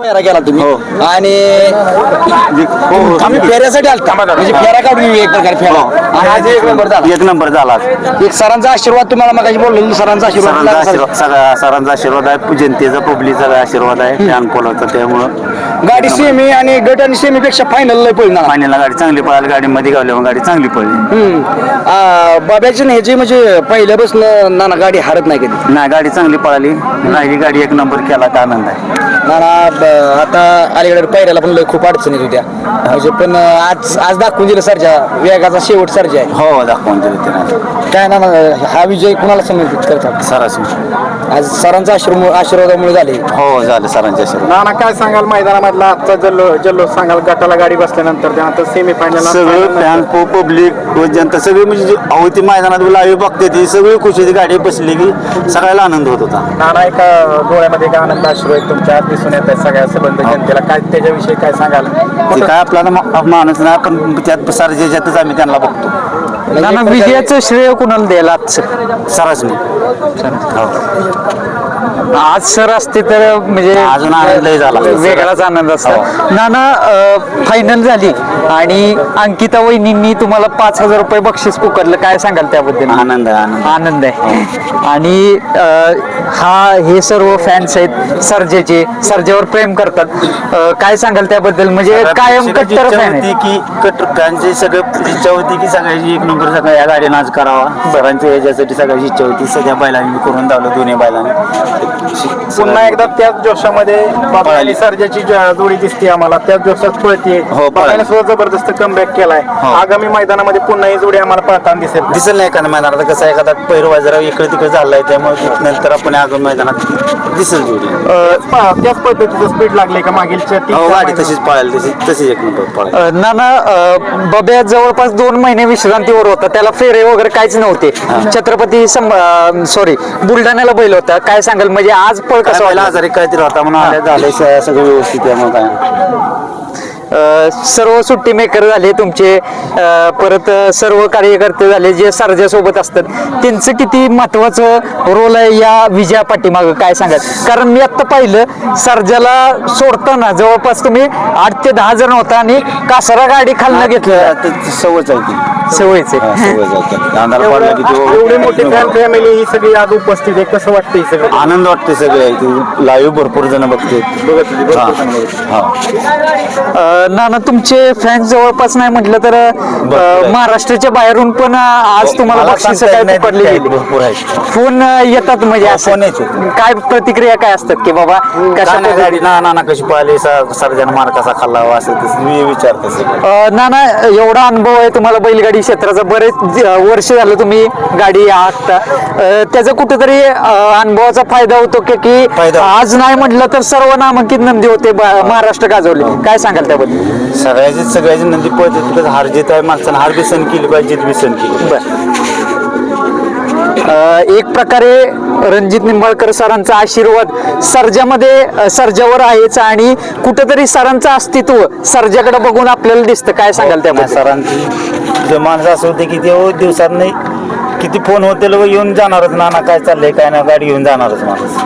फेरा केला तुम्ही. हो. आणि हो. आम्ही फेऱ्यासाठी आलता. म्हणजे फेरा काढून येऊ एक प्रकारे फेरा आणि आज एक नंबर झाला. एक नंबर झाला. एक सरांचा आशीर्वाद तुम्हाला मग बोललो सरांचा आशीर्वाद सरांचा लागला. आशीर्वाद सगळा सरांचा आशीर्वाद आहे. जनतेचा पब्लिकचा आशीर्वाद आहे. फॅन फॉलोचा त्यामुळं. गाडी सेमी आणि गट आणि सेमी पेक्षा फायनल लय पळणार पाण्याला गाडी चांगली पळाली. गाडीमध्ये गावल्यावर गाडी चांगली पळली. बाब्याची ह्याची म्हणजे पहिल्यापासून नाना गाडी हारत नाही कधी? नाही गाडी चांगली पळाली. राहिली गाडी एक नंबर केला का आनंद आहे. आता अलीकडे पहिल्याला पण लय खूप अडचणीत होत्या. म्हणजे पण आज आज दाखवून दिलं सरच्या वेगाचा शेवट सरजा आहे. हो दाखवून दिलं त्यानं. काय ना हा विजय कुणाला समर्पित करतात? सरासरी आज सरांचा आशीर्वाद आशीर्वादामुळे झाले. हो झालं सरांच्या आशीर्वाद नाना काय सांगाल? मैदानामधला आजचा जल्लो जल्लोष सांगाल गटाला गाडी बसल्यानंतर त्यानंतर सेमी फायनल सगळं फॅन पब्लिक व जनता सगळी म्हणजे जी अवती मैदानात लाईव्ह बघते ती सगळी खुशी होती गाडी बसली की सगळ्याला आनंद होत होता. नाना एका डोळ्यामध्ये का आनंद अश्रू आहेत तुमच्या आत दिसून येत आहे आहे असं बंद जनतेला काय त्याच्याविषयी काय सांगाल? ते काय आपल्याला मा- माणूस नाही पण त्यात सारख्याच्यातच आम्ही त्यांना बघतो. नाना विजयाचं श्रेय कुणाला द्यायला आजचं सरासनी हो. आज सर असते तर म्हणजे अजून आनंदही झाला. वेगळाच आनंद असता. नाना फायनल झाली आणि अंकिता वहिनींनी तुम्हाला पाच हजार रुपये बक्षीस पुकारलं. काय सांगाल त्याबद्दल? आनंद आहे आनंद. आनंद आहे. आणि हा हे सर्व फॅन्स आहेत सर्जेचे सर्जेवर प्रेम करतात. काय सांगाल त्याबद्दल? म्हणजे कायम कट्टर फॅन होती की कट्टर फॅनची सगळं इच्छा होती की सगळ्याची एक नंबर सगळ्या या गाडीनं आज करावा. सरांच्या याच्यासाठी सगळ्याची इच्छा होती. सगळ्या बैलांनी मी करून धावलं दोन्ही बैलांनी. पुन्हा एकदा त्याच जोशामध्ये बाबा सर्जाची जोडी दिसते आम्हाला त्याच जोशात पळते हो, सुद्धा जबरदस्त कमबॅक केलाय. हो. आगामी मैदानामध्ये पुन्हा ही जोडी आम्हाला पळताना दिसेल. दिसेल नाही एखाद्या मैदानात. कसं एखादा पैरवा जरा इकडे तिकडे झालाय त्यामुळे नंतर आपण अजून मैदानात दिसेल जोडी. त्याच पद्धतीचं स्पीड लागले का मागीलच्या तीन हो गाडी? तशीच पळाली तशी तशीच एक नंबर नाना अ, बब्या जवळपास दोन महिने विश्रांतीवर होता. त्याला फेरे वगैरे काहीच नव्हते. छत्रपती सॉरी बुलढाण्याला बैल होता काय सांगाल? म्हणजे आज पळ कसं व्हायला? आजारी काहीतरी होता म्हणून झाले सगळं व्यवस्थित आहे मग काय? सर्व सुट्टी मेकर झाले तुमचे परत सर्व कार्यकर्ते झाले जे सरजासोबत असतात. त्यांचं किती महत्वाचं रोल आहे या विजया पाठीमागं काय सांगाल? कारण मी आत्ता पाहिलं सरजाला सोडताना जवळपास तुम्ही आठ ते दहा जण होता आणि कासारा गाडी खालनं घेतलं सवयच आहे सवयच हा, एवढी मोठी फॅन फॅमिली ही सगळी आज उपस्थित आहे. कसं वाटतं ही सगळं? आनंद वाटते सगळे. लाईव्ह भरपूर जण बघते. नाना तुमचे फॅन्स जवळपास नाही म्हटलं तर अ, महाराष्ट्राच्या बाहेरून पण आज तुम्हाला मला बक्षीस सांगता येत काय नाही, पडली गेली भरपूर फोन अ, येतात म्हणजे हो, असं. फोन येते. काय प्रतिक्रिया काय असतात की बाबा कशा गाडी ना नाना कशी पळाली सर्जन मार कसा खाल्ला असं तसं मी विचारतो सगळं. अ, नाना एवढा अनुभव आहे तुम्हाला बैलगाडी क्षेत्राचा. बरेच ज- वर्ष झालं तुम्ही गाडी अ, त्याचा कुठेतरी अ, अनुभवाचा फायदा होतो की की फायदा. आज नाही म्हटलं तर सर्व नामांकित नंदी होते ब- महाराष्ट्र गाजवले. काय सांगाल त्याबद्दल? सगळ्याची सगळ्याची नंदी पळते तिथं हार जीत आहे माणसानं हार बी सण केली पाहिजे जीत बी सण केली अ, एक प्रकारे रणजित निंबाळकर सरांचा आशीर्वाद सर्जामध्ये अ, सर्जावर आहेच आणि कुठेतरी सरांचं अस्तित्व सर्जाकडे बघून आपल्याला दिसतं. काय सांगाल नाही, त्याबद्दल? सरांची जे माणसं असं होते की ते दिवसात नाही किती फोन होते लोक येऊन जाणारच. नाना काय चाललंय काय नाही गाडी घेऊन जाणारच माणूस.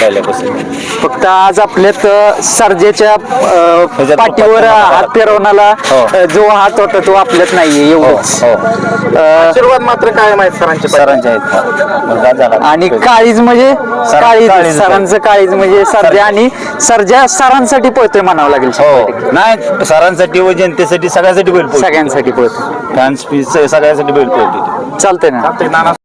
पहिल्यापासून फक्त आज आपल्यात सर्जेच्या अ, पाठीवर हात फिरवणारा हो. अ, जो हात होता तो आपल्यात नाहीये एवढंच. हो. अ, आशीर्वाद मात्र काय माहीत सरांचे सरांच्या आहेत. मुलगा झाला. आणि काळीज म्हणजे काळीज काळीज. सरांचं काळीज म्हणजे सर्जा आणि सर्जा सरांसाठी पळतोय म्हणावं लागेल हो. नाही सरांसाठी व जनतेसाठी सगळ्यासाठी बैल सगळ्यांसाठी पळतोय. फॅन्स सगळ्यासाठी बैल पळतो चालतंय ना. नाना